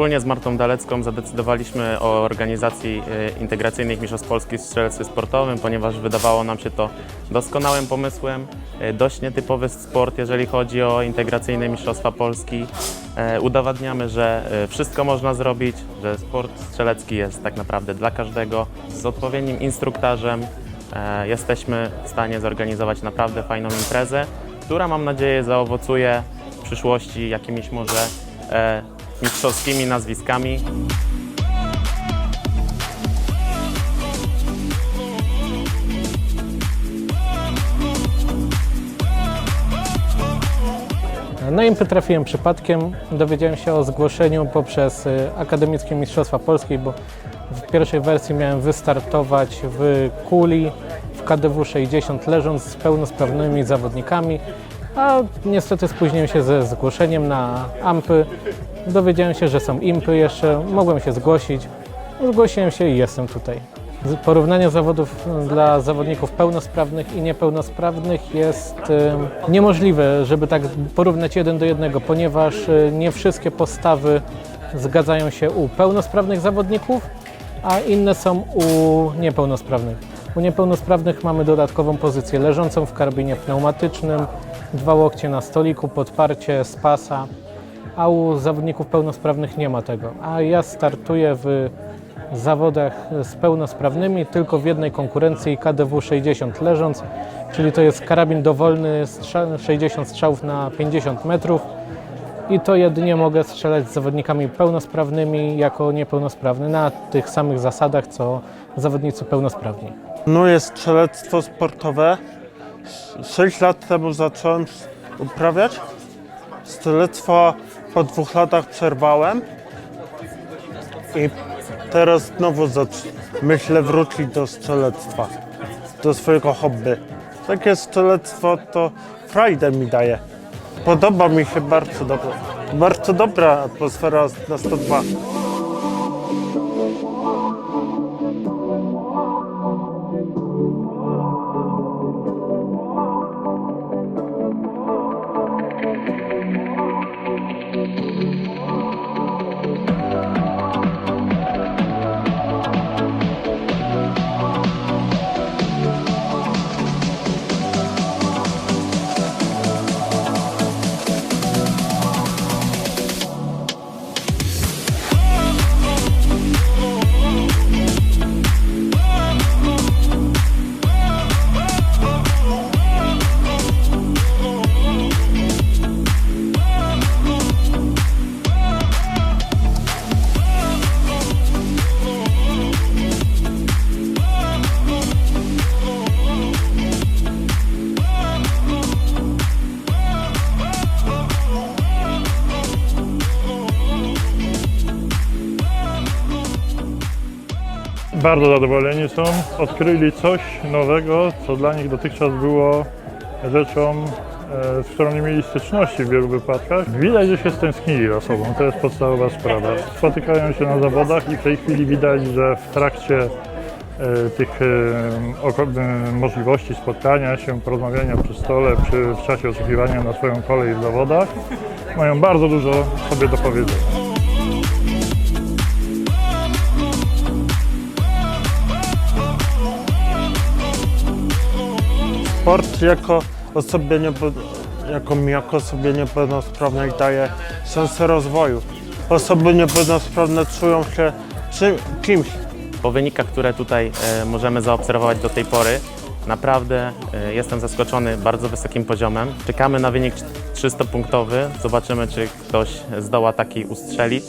Wspólnie z Martą Dalecką zadecydowaliśmy o organizacji e, integracyjnych Mistrzostw Polski w strzelectwie sportowym, ponieważ wydawało nam się to doskonałym pomysłem, e, dość nietypowy sport, jeżeli chodzi o integracyjne Mistrzostwa Polski. E, Udowadniamy, że wszystko można zrobić, że sport strzelecki jest tak naprawdę dla każdego. Z odpowiednim instruktarzem jesteśmy w stanie zorganizować naprawdę fajną imprezę, która mam nadzieję zaowocuje w przyszłości jakimiś może mistrzowskimi nazwiskami. Na impy trafiłem przypadkiem. Dowiedziałem się o zgłoszeniu poprzez y, Akademickie Mistrzostwa Polskiej, bo w pierwszej wersji miałem wystartować w kuli w KDW 60 leżąc z pełnosprawnymi zawodnikami, a niestety spóźniłem się ze zgłoszeniem na ampy. Dowiedziałem się, że są impy jeszcze, mogłem się zgłosić. Zgłosiłem się i jestem tutaj. Porównanie zawodów y, dla zawodników pełnosprawnych i niepełnosprawnych jest y, niemożliwe, żeby tak porównać jeden do jednego, ponieważ y, nie wszystkie postawy zgadzają się u pełnosprawnych zawodników, a inne są u niepełnosprawnych. U niepełnosprawnych mamy dodatkową pozycję leżącą w karabinie pneumatycznym, dwa łokcie na stoliku, podparcie z pasa, a u zawodników pełnosprawnych nie ma tego. A ja startuję w zawodach z pełnosprawnymi tylko w jednej konkurencji KDW 60 leżąc, czyli to jest karabin dowolny, strza- 60 strzałów na 50 metrów i to jedynie mogę strzelać z zawodnikami pełnosprawnymi jako niepełnosprawny na tych samych zasadach co zawodnicy pełnosprawni. Planuję strzelectwo sportowe. 6 lat temu zacząłem uprawiać. Strzelectwo po dwóch latach przerwałem. I teraz znowu myślę wrócić do strzelectwa, do swojego hobby. Takie strzelectwo to frajdę mi daje. Podoba mi się bardzo dobrze. Bardzo dobra atmosfera na 102. Bardzo zadowoleni są. Odkryli coś nowego, co dla nich dotychczas było rzeczą, e, z którą nie mieli styczności w wielu wypadkach. Widać, że się stęsknili za sobą. To jest podstawowa sprawa. Spotykają się na zawodach i w tej chwili widać, że w trakcie e, tych e, możliwości spotkania się, porozmawiania przy stole, przy, w czasie oczekiwania na swoją kolej w zawodach, mają bardzo dużo sobie do powiedzenia. Sport jako osobie niepo, jako jako osobie niepełnosprawnej daje szansę rozwoju. Osoby niepełnosprawne czują się czym, kimś. Po wynikach, które tutaj e, możemy zaobserwować do tej pory, naprawdę e, jestem zaskoczony bardzo wysokim poziomem. Czekamy na wynik 300-punktowy. Zobaczymy, czy ktoś zdoła taki ustrzelić.